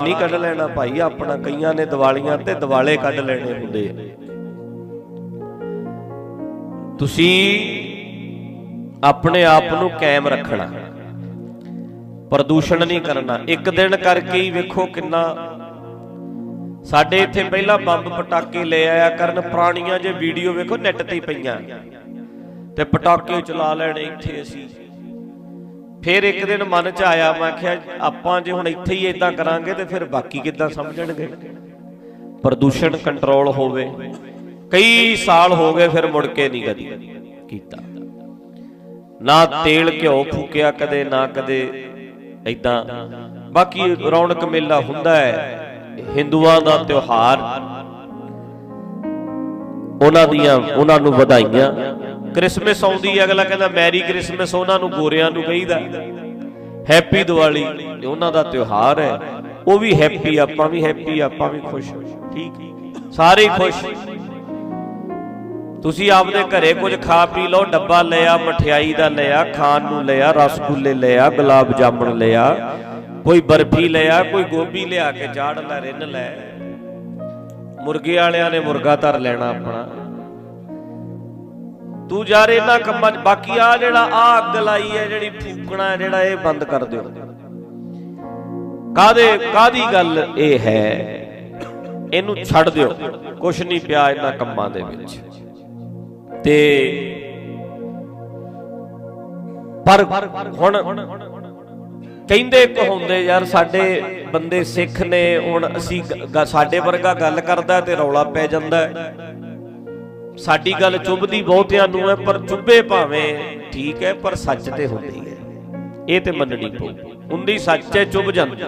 ਨਹੀਂ ਕੱਢ ਲੈਣਾ ਭਾਈ, ਆਪਣਾ ਕਈਆਂ ਨੇ ਦੀਵਾਲੀਆਂ ਤੇ ਦਿਵਾਲੇ ਕੱਢ ਲੈਣੇ ਹੁੰਦੇ ਤੁਸੀਂ ਆਪਣੇ ਆਪ ਨੂੰ ਕਾਇਮ ਰੱਖਣਾ। ਪ੍ਰਦੂਸ਼ਣ ਨਹੀਂ ਕਰਨਾ। ਇੱਕ ਦਿਨ ਕਰਕੇ ਹੀ ਵੇਖੋ ਕਿੰਨਾ ਸਾਡੇ ਇੱਥੇ ਪਹਿਲਾਂ ਬੰਬ ਪਟਾਕੇ ਲੈ ਆਇਆ ਕਰਨ, ਪੁਰਾਣੀਆਂ ਜੇ ਵੀਡੀਓ ਵੇਖੋ, ਨੈਟ ਤੇ ਪਈਆਂ। ਤੇ ਪਟਾਕੇ ਚਲਾ ਲੈਣੇ ਇੱਥੇ ਅਸੀਂ। ਫਿਰ ਇੱਕ ਦਿਨ ਮਨ 'ਚ ਆਇਆ, ਮੈਂ ਕਿਹਾ ਆਪਾਂ ਜੇ ਹੁਣ ਇੱਥੇ ਹੀ ਇਦਾਂ ਕਰਾਂਗੇ ਤੇ ਫਿਰ ਬਾਕੀ ਕਿੱਦਾਂ ਸਮਝਣਗੇ? ਪ੍ਰਦੂਸ਼ਣ ਕੰਟਰੋਲ ਹੋਵੇ। ਕਈ ਸਾਲ ਹੋ ਗਏ ਫਿਰ ਮੁੜ ਕੇ ਨਹੀਂ ਕਦੀ ਕੀਤਾ। ਨਾ ਤੇਲ ਘਿਓ ਫੂਕਿਆ ਕਦੇ, ਨਾ ਕਦੇ ਇਦਾਂ ਬਾਕੀ ਰੌਣਕ ਮੇਲਾ ਹੁੰਦਾ ਹੈ, ਹਿੰਦੂਆਂ ਦਾ ਤਿਉਹਾਰ। ਉਹਨਾਂ ਦੀਆਂ, ਉਹਨਾਂ ਨੂੰ ਵਧਾਈਆਂ। ਕ੍ਰਿਸਮਸ ਆਉਂਦੀ ਹੈ, ਅਗਲਾ ਕਹਿੰਦਾ, ਮੈਰੀ ਕ੍ਰਿਸਮਸ ਉਹਨਾਂ ਨੂੰ ਗੋਰਿਆਂ ਨੂੰ ਕਹੀਦਾ। ਹੈਪੀ ਦੀਵਾਲੀ ਉਹਨਾਂ ਦਾ ਤਿਉਹਾਰ ਹੈ। ਉਹ ਵੀ ਹੈਪੀ, ਆਪਾਂ ਵੀ ਹੈਪੀ, ਆਪਾਂ ਵੀ ਖੁਸ਼। ਠੀਕ। ਸਾਰੇ ਖੁਸ਼। ਤੁਸੀਂ ਆਪਦੇ ਘਰੇ ਕੁਝ ਖਾ ਪੀ ਲਓ, ਡੱਬਾ ਲਿਆ, ਮਠਿਆਈ ਦਾ ਲਿਆ, ਖਾਣ ਨੂੰ ਲਿਆ, ਰਸਗੁੱਲੇ ਲਿਆ, ਗੁਲਾਬ ਜਾਮਣ ਲਿਆ, ਕੋਈ ਬਰਫੀ ਲਿਆ, ਕੋਈ ਗੋਭੀ ਲਿਆ ਕੇ ਚਾੜ ਲੈ, ਰਿੰਨ ਲੈ। ਮੁਰਗੇ ਵਾਲਿਆਂ ਨੇ ਮੁਰਗਾ ਧਰ ਲੈਣਾ ਆਪਣਾ। ਤੂੰ ਯਾਰ ਇਹਨਾਂ ਕੰਮਾਂ 'ਚ, ਬਾਕੀ ਆ ਜਿਹੜਾ ਆ ਅੱਗ ਲਾਈ ਹੈ, ਜਿਹੜੀ ਫੂਕਣਾ ਹੈ, ਜਿਹੜਾ ਇਹ ਬੰਦ ਕਰ ਦਿਓ। ਕਾਦੇ ਕਾਦੀ ਗੱਲ ਇਹ ਹੈ? ਇਹਨੂੰ ਛੱਡ ਦਿਓ। ਕੁਛ ਨਹੀਂ ਪਿਆ ਇਹਨਾਂ ਕੰਮਾਂ ਦੇ ਵਿੱਚ। ਤੇ ਪਰ ਹੁਣ ਕਹਿੰਦੇ ਕਹੁੰਦੇ ਯਾਰ ਸਾਡੇ ਬੰਦੇ ਸਿੱਖ ਨੇ, ਹੁਣ ਅਸੀਂ ਸਾਡੇ ਵਰਗਾ ਗੱਲ ਕਰਦਾ ਤੇ ਰੌਲਾ ਪੈ ਜਾਂਦਾ। ਸਾਡੀ ਗੱਲ ਚੁੱਭਦੀ ਬਹੁਤਿਆਂ ਨੂੰ ਹੈ, ਪਰ ਚੁੱਭੇ ਭਾਵੇਂ ਠੀਕ ਹੈ, ਪਰ ਸੱਚ ਤੇ ਹੁੰਦੀ ਹੈ। ਇਹ ਤੇ ਮੰਨਣੀ ਪਊ। ਹੁੰਦੀ ਸੱਚ ਹੈ, ਚੁੱਭ ਜਾਂਦੀ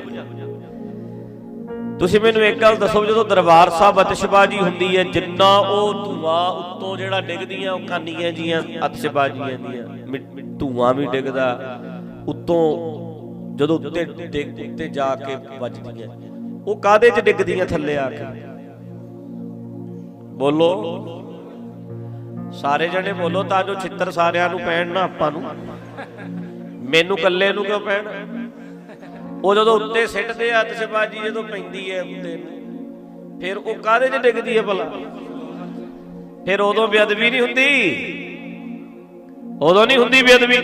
ਤੁਸੀਂ ਮੈਨੂੰ ਇੱਕ ਗੱਲ ਦੱਸੋ, ਜਦੋਂ ਦਰਬਾਰ ਸਾਹਿਬ ਅਤਿਸ਼ਬਾਜੀ ਹੁੰਦੀ ਹੈ, ਜਿੰਨਾ ਉਹ ਧੂਆਂ ਉੱਤੋਂ ਜਿਹੜਾ ਡਿੱਗਦੀਆਂ, ਉਹ ਕਾਨੀਆਂ ਜੀਆਂ ਅਤਿਸ਼ਬਾਜੀਆਂ ਦੀਆਂ, ਮਿ- ਧੂਆਂ ਵੀ ਡਿੱਗਦਾ, ਉੱਤੋਂ ਜਦੋਂ ਉੱਤੇ ਡਿੱਗ, ਉੱਤੇ ਜਾ ਕੇ ਵੱਜਦੀਆਂ। ਉਹ ਕਾਦੇ 'ਚ ਡਿੱਗਦੀਆਂ ਥੱਲੇ ਆ ਕੇ? ਬੋਲੋ। ਸਾਰੇ ਜਣੇ ਬੋਲੋ ਤਾਂ ਜੋ ਛਿੱਤਰ ਸਾਰਿਆਂ ਨੂੰ ਪੈਣ ਨਾ ਆਪਾਂ ਨੂੰ। ਮੈਨੂੰ ਇਕੱਲੇ ਨੂੰ ਕਿਉਂ ਪੈਣ? ਉਹ ਜਦੋਂ ਉੱਤੇ ਸਿੱਟਦੇ ਆ, ਅਤਿਸ਼ਬਾਜੀ ਜਦੋਂ ਪੈਂਦੀ ਹੈ ਉੱਤੇ ਨੂੰ, ਫਿਰ ਉਹ ਕਾਦੇ 'ਚ ਡਿੱਗਦੀ ਹੈ ਭਲਾ? ਫਿਰ ਉਦੋਂ ਬੇਅਦਬੀ ਨਹੀਂ ਹੁੰਦੀ। ਉਦੋਂ ਨਹੀਂ ਹੁੰਦੀ ਬੇਅਦਬੀ।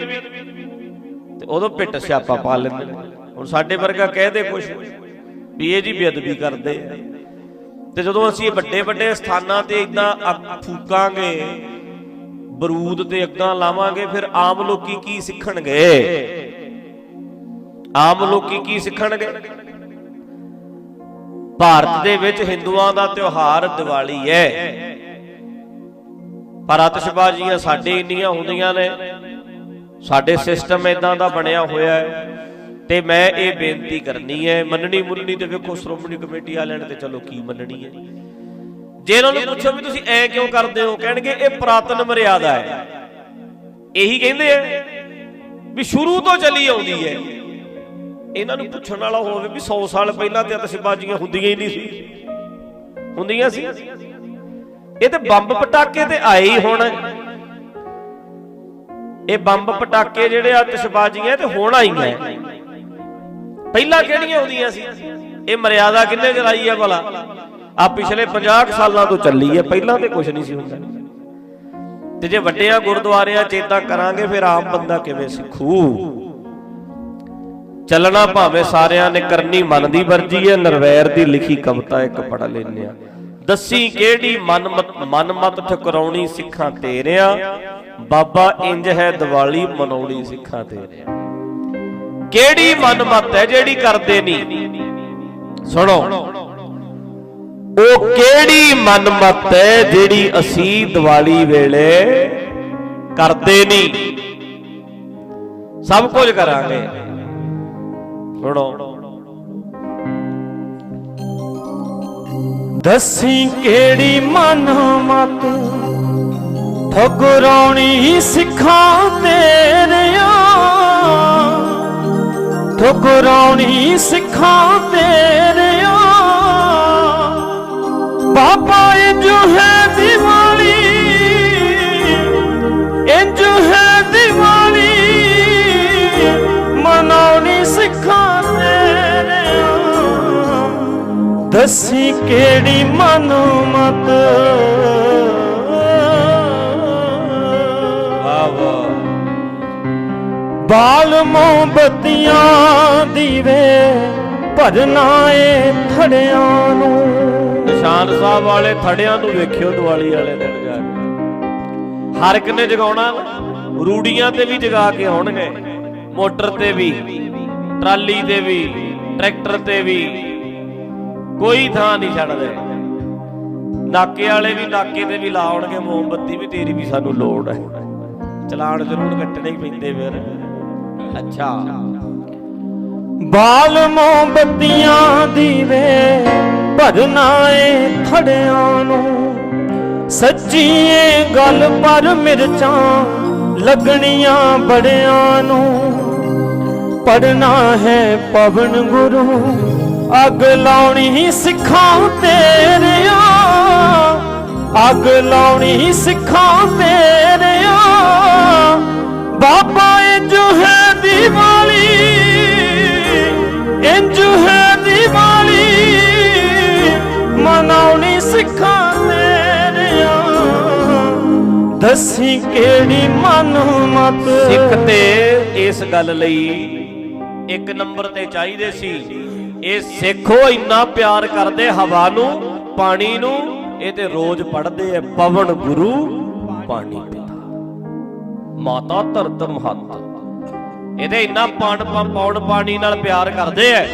ਤੇ ਉਦੋਂ ਪਿੱਟ ਸਿਆਪਾ ਪਾ ਲੈਂਦੇ। ਹੁਣ ਸਾਡੇ ਵਰਗਾ ਕਹਦੇ ਕੁਛ ਵੀ ਇਹ ਜੀ ਬੇਅਦਬੀ ਕਰਦੇ ਤੇ ਜਦੋਂ ਅਸੀਂ ਵੱਡੇ ਵੱਡੇ ਸਥਾਨਾਂ ਤੇ ਇਦਾਂ ਅੱਗ ਫੂਕਾਂਗੇ ਬਰੂਦ ਤੇ ਅੱਗਾਂ ਲਾਵਾਂਗੇ, ਫਿਰ ਆਮ ਲੋਕੀ ਕੀ ਸਿੱਖਣਗੇ? ਆਮ ਲੋਕੀ ਕੀ ਸਿੱਖਣਗੇ? ਭਾਰਤ ਦੇ ਵਿੱਚ ਹਿੰਦੂਆਂ ਦਾ ਤਿਉਹਾਰ ਦੀਵਾਲੀ ਹੈ। ਪਰ ਆਤਿਸ਼ਬਾਜ਼ੀਆਂ ਸਾਡੇ ਇੰਨੀਆਂ ਹੁੰਦੀਆਂ ਨੇ, ਸਾਡੇ ਸਿਸਟਮ ਇਦਾਂ ਦਾ ਬਣਿਆ ਹੋਇਆ ਹੈ ਤੇ ਮੈਂ ਇਹ ਬੇਨਤੀ ਕਰਨੀ ਹੈ ਮੰਨਣੀ ਮੁੰਨਣੀ ਤੇ ਵੇਖੋ ਸ਼੍ਰੋਮਣੀ ਕਮੇਟੀ ਵਾਲਿਆਂ ਨੇ ਤੇ ਚਲੋ ਕੀ ਮੰਨਣੀ ਹੈ। ਜੇ ਇਹਨਾਂ ਨੂੰ ਪੁੱਛੋ ਵੀ ਤੁਸੀਂ ਐ ਕਿਉਂ ਕਰਦੇ ਹੋ, ਕਹਿਣਗੇ ਇਹ ਪ੍ਰਾਤਨ ਮਰਿਆਦਾ ਹੈ। ਇਹੀ ਕਹਿੰਦੇ ਆ ਵੀ ਸ਼ੁਰੂ ਤੋਂ ਚੱਲੀ ਆਉਂਦੀ ਹੈ। ਇਹਨਾਂ ਨੂੰ ਪੁੱਛਣ ਵਾਲਾ ਹੋਵੇ ਵੀ 100 ਸਾਲ ਪਹਿਲਾਂ ਤੇ ਅਤਿਸ਼ਬਾਜ਼ੀਆਂ ਹੁੰਦੀਆਂ ਹੀ ਨਹੀਂ ਸੀ। ਹੁੰਦੀਆਂ ਸੀ। ਇਹ ਤੇ ਬੰਬ ਪਟਾਕੇ ਤੇ ਆਏ ਹੀ ਹੁਣ। ਇਹ ਬੰਬ ਪਟਾਕੇ ਜਿਹੜੇ ਆਤਿਸ਼ਬਾਜ਼ੀਆਂ ਤੇ ਹੁਣ ਆਈਆਂ। ਪਹਿਲਾਂ ਕਿਹੜੀਆਂ ਹੁੰਦੀਆਂ ਸੀ? ਇਹ ਮਰਿਆਦਾ ਕਿੰਨੇ ਚਲਾਈ ਹੈ ਭਲਾ? ਆ ਪਿਛਲੇ 50 ਸਾਲਾਂ ਤੋਂ ਚੱਲੀ ਹੈ, ਪਹਿਲਾਂ ਤੇ ਕੁਝ ਨਹੀਂ ਸੀ ਹੁੰਦਾ। ਤੇ ਜੇ ਵੱਡਿਆਂ ਗੁਰਦੁਆਰਿਆਂ ਚੇਤਾ ਕਰਾਂਗੇ, ਫਿਰ ਆਮ ਬੰਦਾ ਕਿਵੇਂ ਸਿੱਖੂ? ਚੱਲਣਾ ਭਾਵੇਂ ਸਾਰਿਆਂ ਨੇ ਕਰਨੀ ਮਨ ਦੀ ਵਰਜੀ ਹੈ, ਨਰਵੈਰ ਦੀ ਲਿਖੀ ਕਵਿਤਾ ਇੱਕ ਪੜ ਲੈਨੇ ਆ ਦੱਸੀ ਕਿਹੜੀ ਮਨਮਤ ਮਨਮਤ ਠਕਰਾਉਣੀ ਸਿੱਖਾਂ ਤੇਰਿਆਂ ਬਾਬਾ ਇੰਜ ਹੈ ਦੀਵਾਲੀ ਮਨਾਉਣੀ ਸਿੱਖਾਂ ਤੇਰਿਆਂ ਕਿਹੜੀ ਮਨਮਤ ਹੈ ਜਿਹੜੀ ਕਰਦੇ ਨਹੀਂ? ਸੁਣੋ। ਉਹ ਕਿਹੜੀ ਮਨਮਤ ਹੈ ਜਿਹੜੀ ਅਸੀਂ ਦੀਵਾਲੀ ਵੇਲੇ ਕਰਦੇ ਨਹੀਂ? ਸਭ ਕੁਝ ਕਰਾਂਗੇ। ਸੁਣੋ। ਦੱਸੀ ਕਿਹੜੀ ਮਨਮਤ? ਮਤ ਠੁਕਰਾਉਣੀ ਸਿੱਖਾਂ ਤੇਰਿਆਂ। ਠੁਕਰਾਉਣੀ ਸਿੱਖਾਂ ਤੇਰਿਆਂ। ਕਿਹੜੀ ਮਨਮਤ ਵਾਹ ਵਾਹ। ਬਾਲ ਮੋਮਬਤੀਆਂ ਦੀਵੇ ਭਰਨਾ ਏ ਥੜਿਆਂ ਨੂੰ। ਨਿਸ਼ਾਨ ਸਾਹਿਬ ਵਾਲੇ ਥੜਿਆਂ ਨੂੰ ਵੇਖਿਓ ਦੀਵਾਲੀ ਵਾਲੇ ਦਿਨ ਜਾ ਕੇ। ਹਰ ਇੱਕ ਨੇ ਜਗਾਉਣਾ ਰੂੜੀਆਂ ਤੇ ਵੀ ਜਗਾ ਕੇ ਆਉਣਗੇ। ਮੋਟਰ ਤੇ ਵੀ ਟਰਾਲੀ ਤੇ ਵੀ ਟਰੈਕਟਰ ਤੇ ਵੀ। ਕੋਈ ਥਾਂ ਨਹੀਂ ਛੱਡਦੇ। ਨਾਕੇ ਵਾਲੇ ਵੀ, ਨਾਕੇ ਤੇ ਵੀ ਲਾਉਣਗੇ, ਮੋਮਬੱਤੀ ਵੀ, ਤੇਰੀ ਵੀ ਸਾਨੂੰ ਲੋੜ ਹੈ। ਚਲਾਣ ਜ਼ਰੂਰ ਕੱਟਣੇ ਹੀ ਪੈਂਦੇ ਫਿਰ। ਅੱਛਾ। ਬਾਲ ਮੋਮਬੱਤੀਆਂ ਦੀਵੇ ਭਰਨਾ ਏ ਥੜਿਆਂ ਨੂੰ। ਸੱਚੀ ਏ ਗੱਲ ਪਰ ਮਿਰਚਾਂ ਲੱਗਣੀਆਂ ਬੜਿਆਂ ਨੂੰ। ਪੜਨਾ ਹੈ ਪਵਨ ਗੁਰੂ। ਅੱਗ ਲਾਉਣੀ ਸਿੱਖਾਂ ਤੇਰਿਆ। ਅੱਗ ਲਾਉਣੀ ਸਿੱਖਾਂ ਤੇਰਿਆ। ਬਾਬਾ ਇੰਜ ਹੈ ਦੀਵਾਲੀ, ਇੰਜ ਹੈ ਦੀਵਾਲੀ। ਮਨਾਉਣੀ ਸਿੱਖਾਂ ਤੇਰਿਆਂ। ਦੱਸੀ ਕਿਹੜੀ ਮਨਮਤ? ਸਿੱਖ ਤੇ ਇਸ ਗੱਲ ਲਈ ਇੱਕ ਨੰਬਰ ਤੇ ਚਾਹੀਦੇ ਸੀ। ਇਹ ਸਿੱਖੋ ਇੰਨਾ ਪਿਆਰ ਕਰਦੇ, ਹਵਾ ਨੂੰ, ਪਾਣੀ ਨੂੰ, ਇਹ ਤੇ ਰੋਜ਼ ਪੜਦੇ ਐ ਪਵਨ ਗੁਰੂ, ਪਾਣੀ ਪਿਤਾ। ਮਾਤਾ ਧਰਤ ਮਹੱਤ। ਇਹਦੇ ਇੰਨਾ ਪਾਣ ਪੌਣ ਪਾਣੀ ਨਾਲ ਪਿਆਰ ਕਰਦੇ ਐ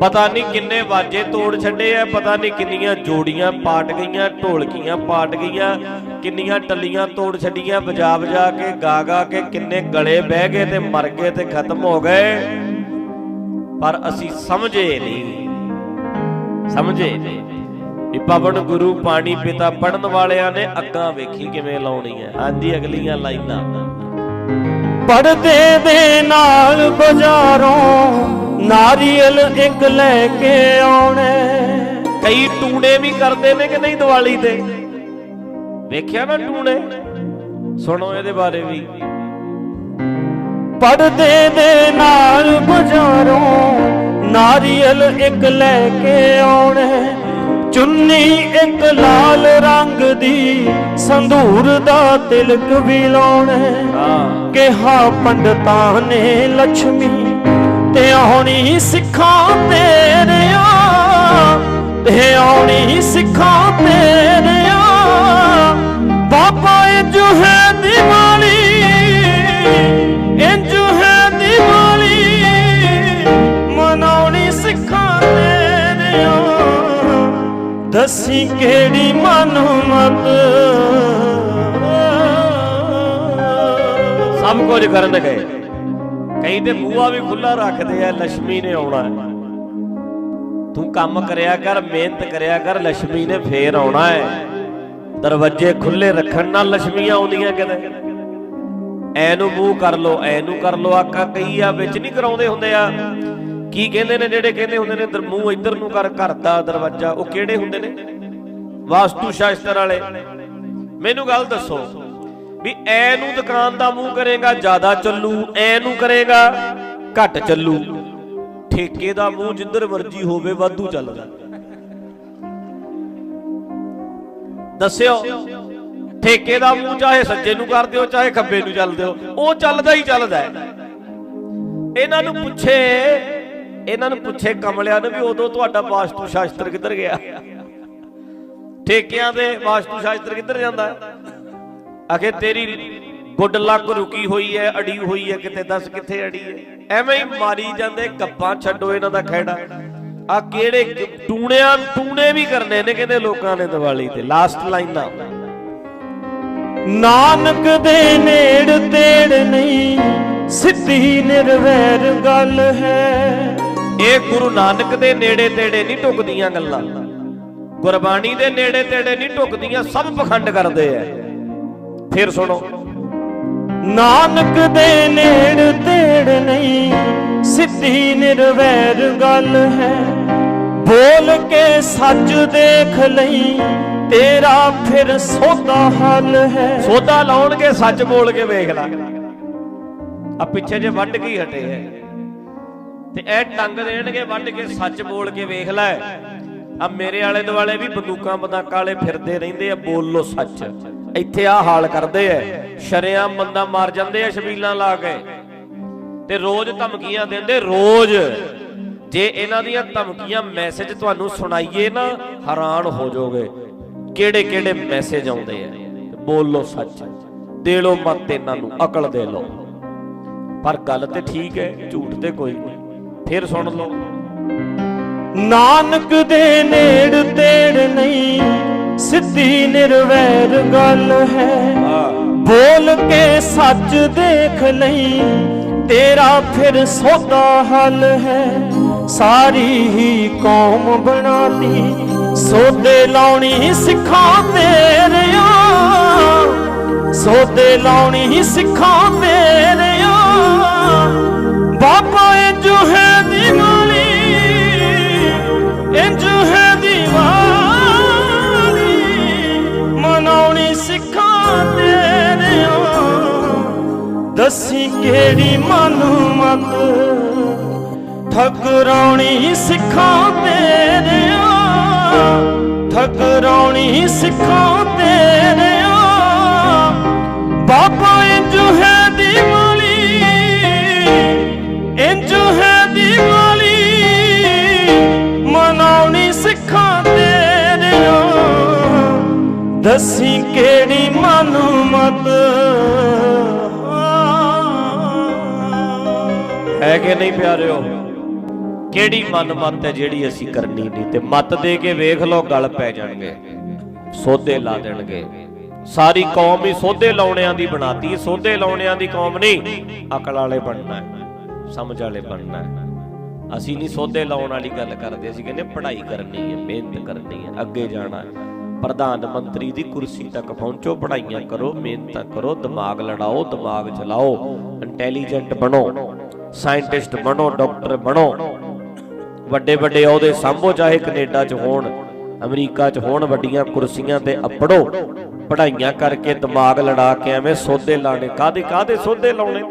ਪਤਾ ਨਹੀਂ ਕਿੰਨੇ ਵਾਜੇ ਤੋੜ ਛੱਡੇ ਆ, ਪਤਾ ਨਹੀਂ ਕਿੰਨੀਆਂ ਜੋੜੀਆਂ ਪਾਟ ਗਈਆਂ, ਢੋਲਕੀਆਂ ਪਾਟ ਗਈਆਂ, ਕਿੰਨੀਆਂ ਟੱਲੀਆਂ ਤੋੜ ਛੱਡੀਆਂ ਵਜਾ ਵਜਾ ਕੇ ਗਾ ਗਾ ਕੇ, ਕਿੰਨੇ ਗਲੇ ਬਹਿ ਗਏ ਤੇ ਮਰ ਗਏ ਤੇ ਖਤਮ ਹੋ ਗਏ। ਪਰ ਅਸੀਂ ਸਮਝੇ ਨਹੀਂ। ਸਮਝੇ। ਵੀ ਪਵਨ ਗੁਰੂ ਪਾਣੀ ਪਿਤਾ ਪੜਨ ਵਾਲਿਆਂ ਨੇ ਅੱਗਾਂ ਵੇਖੀ ਕਿਵੇਂ ਲਾਉਣੀਆਂ ਆਂਦੀ ਅਗਲੀਆਂ ਲਾਈਨਾਂ। ਪਰਦੇ ਦੇ ਨਾਲ ਬਾਜ਼ਾਰੋਂ ਨਾਰੀਅਲ ਇੱਕ ਲੈ ਕੇ ਆਉਣੇ। ਕਈ ਟੂਣੇ ਵੀ ਕਰਦੇ ਨੇ ਕਿ ਨਹੀਂ ਦੀਵਾਲੀ ਤੇ? ਵੇਖਿਆ ਨਾ ਟੂਣੇ? ਸੁਣੋ ਇਹਦੇ ਬਾਰੇ ਵੀ। ਪਰਦੇ ਦੇ ਨਾਲ ਬਾਜ਼ਾਰੋਂ ਨਾਰੀਅਲ ਇੱਕ ਲੈ ਕੇ ਆਉਣੇ। ਚੁੰਨੀ ਇੱਕ ਲਾਲ ਰੰਗ ਦੀ ਸੰਧੂਰ ਦਾ ਤਿਲਕ ਵੀ ਲਾਉਣੇ। ਕਿਹਾ ਪੰਡਤਾਂ ਨੇ ਲక్ష్ਮੀ ਤੇ ਆਉਣੀ ਸਿੱਖਾਂ ਤੇਰਿਆਂ ਦੱਸੀ ਕਿਹੜੀ ਮਨੋ ਮਤ ਸਭ ਕੁਝ ਕਰਨ ਗਏ। ਕਈ ਤੇ ਬੂਆ ਵੀ ਖੁੱਲਾ ਰੱਖਦੇ ਆ ਲక్ష్ਮੀ ਨੇ ਆਉਣਾ। ਤੂੰ ਕੰਮ ਕਰਿਆ ਕਰ, ਮਿਹਨਤ ਕਰਿਆ ਕਰ ਲక్ష్ਮੀ ਨੇ ਫੇਰ ਆਉਣਾ ਹੈ। ਦਰਵਾਜ਼ੇ ਖੁੱਲੇ ਰੱਖਣ ਨਾਲ ਲక్ష్ਮੀਆਂ ਆਉਂਦੀਆਂ ਕਿਤੇ। ਐ ਨੂੰ ਮੂੰਹ ਕਰ ਲੋ ਐ ਕਰ ਲੋ ਆਕਾ ਕਈ ਆ ਵਿੱਚ ਨਹੀਂ ਕਰਾਉਂਦੇ ਹੁੰਦੇ ਆ। ਕੀ ਕਹਿੰਦੇ ਨੇ ਜਿਹੜੇ ਕਹਿੰਦੇ ਹੁੰਦੇ ਨੇ ਮੂੰਹ, ਇੱਧਰ ਨੂੰ ਕਰ, ਘਰ ਦਾ ਦਰਵਾਜ਼ਾ, ਉਹ ਕਿਹੜੇ ਹੁੰਦੇ ਨੇ? ਵਾਸਤੂ ਸ਼ਾਸਤਰ ਵਾਲੇ। ਮੈਨੂੰ ਗੱਲ ਦੱਸੋ ਵੀ ਐ ਨੂੰ ਦੁਕਾਨ ਦਾ ਮੂੰਹ ਕਰੇਗਾ, ਜ਼ਿਆਦਾ ਚੱਲੂ, ਐ ਨੂੰ ਕਰੇਗਾ, ਘੱਟ ਚੱਲੂ। ਠੇਕੇ ਦਾ ਮੂੰਹ ਜਿੱਧਰ ਮਰਜ਼ੀ ਹੋਵੇ, ਵਾਧੂ ਚੱਲਦਾ। ਦੱਸਿਓ, ਠੇਕੇ ਦਾ ਮੂੰਹ ਚਾਹੇ ਸੱਜੇ ਨੂੰ ਕਰ ਦਿਓ, ਚਾਹੇ ਖੱਬੇ ਨੂੰ ਚੱਲ ਦਿਓ, ਉਹ ਚੱਲਦਾ ਹੀ ਚੱਲਦਾ ਇਹਨਾਂ ਨੂੰ ਪੁੱਛੇ ਇਹਨਾਂ ਨੂੰ ਪੁੱਛੇ ਕਮਲਿਆਂ ਨੂੰ ਵੀ ਉਦੋਂ ਤੁਹਾਡਾ ਵਾਸਤੂ ਸ਼ਾਸਤਰ ਕਿੱਧਰ ਗਿਆ? ਠੇਕਿਆਂ ਦੇ ਵਾਸਤੂ ਸ਼ਾਸਤਰ ਕਿੱਧਰ ਜਾਂਦਾ? ਹੈ ਤੇਰੀ ਗੁੱਡ ਲੱਕ ਰੁਕੀ ਹੋਈ ਹੈ, ਅੜੀ ਹੋਈ ਹੈ, ਕਿਤੇ ਦੱਸ ਕਿੱਥੇ ਅੜੀ ਹੈ? ਐਵੇਂ ਹੀ ਮਾਰੀ ਜਾਂਦੇ ਗੱਪਾਂ ਛੱਡੋ ਇਹਨਾਂ ਦਾ ਖੈੜਾ ਆ ਕਿਹੜੇ ਟੂਣਿਆਂ, ਟੂਣੇ ਵੀ ਕਰਨੇ ਨੇ ਕਹਿੰਦੇ ਲੋਕਾਂ ਨੇ ਦੀਵਾਲੀ ਤੇ ਲਾਸਟ ਲਾਈਨ। ਦਾ ਨਾਨਕ ਦੇ ਨੇੜ ਤੇੜ ਨਹੀਂ, ਸਿੱਧੀ ਨਿਰਵੈਰ ਗੱਲ ਹੈ। ਇਹ ਗੁਰੂ ਨਾਨਕ ਦੇ ਨੇੜੇ ਤੇੜੇ ਨਹੀਂ ਟੁਕਦੀਆਂ ਗੱਲਾਂ। ਗੁਰਬਾਣੀ ਦੇ ਨੇੜੇ ਤੇੜੇ ਨਹੀਂ ਟੁਕਦੀਆਂ ਸਭ ਪਖੰਡ ਕਰਦੇ ਐ। ਫਿਰ ਸੁਣੋ। ਨਾਨਕ ਦੇ ਨੇੜ ਤੇੜ ਨਹੀਂ ਸਿੱਧੀ ਨਿਰਵੈਰ ਗੱਲ ਹੈ। ਬੋਲ ਕੇ ਸੱਚ ਦੇਖ ਲਈ ਤੇਰਾ ਫਿਰ ਸੋਦਾ ਹੱਲ ਹੈ। ਸੋਧਾ ਲਾਉਣਗੇ ਸੱਚ ਬੋਲ ਕੇ ਵੇਖ ਲੈ। ਆ ਪਿੱਛੇ ਜੇ ਵੱਢ ਕੇ ਹੀ ਹਟੇ ਐ। ਤੇ ਇਹ ਟੰਗ ਦੇਣਗੇ, ਵੱਢ ਕੇ ਸੱਚ ਬੋਲ ਕੇ ਵੇਖ ਲੈ। ਆ ਮੇਰੇ ਆਲੇ ਦੁਆਲੇ ਵੀ ਬੰਦੂਕਾਂ ਬੰਦਾਕਾਂ ਵਾਲੇ ਫਿਰਦੇ ਰਹਿੰਦੇ ਆ, ਬੋਲੋ ਸੱਚ। ਇੱਥੇ ਆ ਹਾਲ ਕਰਦੇ ਐ ਸ਼ਰਿਆਂ ਬੰਦਾ ਮਾਰ ਜਾਂਦੇ ਆ, ਸ਼ਬੀਲਾਂ ਲਾ ਕੇ। ਤੇ ਰੋਜ਼ ਧਮਕੀਆਂ ਦਿੰਦੇ, ਰੋਜ਼। ਜੇ ਇਹਨਾਂ ਦੀਆਂ ਧਮਕੀਆਂ ਮੈਸੇਜ ਤੁਹਾਨੂੰ ਸੁਣਾਈਏ ਨਾ, ਹੈਰਾਨ ਹੋ ਜਾਓਗੇ। ਕਿਹੜੇ ਕਿਹੜੇ ਮੈਸੇਜ ਆਉਂਦੇ ਆ? ਬੋਲੋ ਸੱਚ। ਦੇ ਲੋ ਮਤ ਇਹਨਾਂ ਨੂੰ, ਅਕਲ ਦੇ ਲੋ ਪਰ ਗੱਲ ਤੇ ਠੀਕ ਹੈ, ਝੂਠ ਤੇ ਕੋਈ ਨਹੀਂ। ਫਿਰ ਸੁਣ ਲਓ। ਨਾਨਕ ਦੇ ਨੇੜ ਤੇੜ ਨਹੀਂ, ਸਿੱਧੀ ਨਿਰਵੈਰ ਗੱਲ ਹੈ। ਬੋਲ ਕੇ ਸੱਚ ਦੇਖ ਲਈ, ਤੇਰਾ ਫਿਰ ਸੌਦਾ ਹੱਲ ਹੈ। ਸਾਰੀ ਹੀ ਕੌਮ ਬਣਾਤੀ, ਸੋਦੇ ਲਾਉਣੀ ਸਿੱਖਾਂ ਤੇਰਿਆਂ। ਸੋਦੇ ਲਾਉਣੀ ਸਿੱਖਾਂ ਤੇਰਿਆਂ। ਬਾਬਾ ਇੰਜ ਹੈ ਦੱਸੀ ਕਿਹੜੀ ਮਨ ਮਤ ਠਕਰਾਉਣੀ ਸਿੱਖਾਂ ਤੇਰਿਆਂ ਠਕਰਾਉਣੀ ਸਿੱਖਾਂ ਤੇਰਿਆਂ। ਬਾਬਾ ਇੰਜ ਹੈ ਦੀਵਾਲੀ ਇੰਜ ਹੈ ਦੀਵਾਲੀ ਮਨਾਉਣੀ ਸਿੱਖਾਂ ਤੇਰਿਆਂ, ਦੱਸੀ ਕਿਹੜੀ ਮਨ ਮਤ ਹੈ ਕਿ ਨਹੀਂ ਪਿਆਰਿਓ? ਕਿਹੜੀ ਮਨ ਹੈ ਜਿਹੜੀ ਅਸੀਂ ਕਰਨੀ ਨਹੀਂ? ਤੇ ਮਤ ਦੇ ਕੇ ਵੇਖ ਲਓ, ਗਲ ਪੈ ਜਾਣਗੇ। ਸੋਧੇ ਲਾ ਦੇਣਗੇ। ਸਾਰੀ ਕੌਮ ਹੀ ਸੋਧੇ ਲਾਉਣਿਆਂ ਦੀ ਬਣਾਤੀ। ਸੋਧੇ ਲਾਉਣਿਆਂ ਦੀ ਕੌਮ ਨਹੀਂ, ਅਕਲ ਵਾਲੇ ਬਣਨਾ ਹੈ, ਸਮਝ ਵਾਲੇ ਬਣਨਾ ਹੈ। ਅਸੀਂ ਨਹੀਂ ਸੋਧੇ ਲਾਉਣ ਵਾਲੀ ਗੱਲ ਕਰਦੇ। ਅਸੀਂ ਕਹਿੰਦੇ ਪੜ੍ਹਾਈ ਕਰਨੀ ਹੈ, ਮਿਹਨਤ ਕਰਨੀ ਹੈ, ਅੱਗੇ ਜਾਣਾ ਹੈ। ਪ੍ਰਧਾਨ ਮੰਤਰੀ ਦੀ ਕੁਰਸੀ ਤੱਕ ਪਹੁੰਚੋ, ਪੜ੍ਹਾਈਆਂ ਕਰੋ, ਮਿਹਨਤਾਂ ਕਰੋ, ਦਿਮਾਗ ਲੜਾਓ, ਦਿਮਾਗ ਚਲਾਓ, ਇੰਟੈਲੀਜੈਂਟ ਬਣੋ। ਸਾਇੰਟਿਸਟ ਬਣੋ, ਡਾਕਟਰ ਬਣੋ। ਵੱਡੇ ਵੱਡੇ ਅਹੁਦੇ ਸੰਭੋ, ਚਾਹੇ ਕੈਨੇਡਾ 'ਚ ਹੋਣ, ਅਮਰੀਕਾ 'ਚ ਹੋਣ, ਵੱਡੀਆਂ ਕੁਰਸੀਆਂ ਤੇ ਅੱਪੜੋ, ਪੜ੍ਹਾਈਆਂ ਕਰਕੇ ਦਿਮਾਗ ਲੜਾ ਕੇ ਐਵੇਂ ਸੋਧੇ ਲਾਣੇ ਕਾਦੇ ਕਾਦੇ ਸੋਧੇ ਲਾਉਣੇ?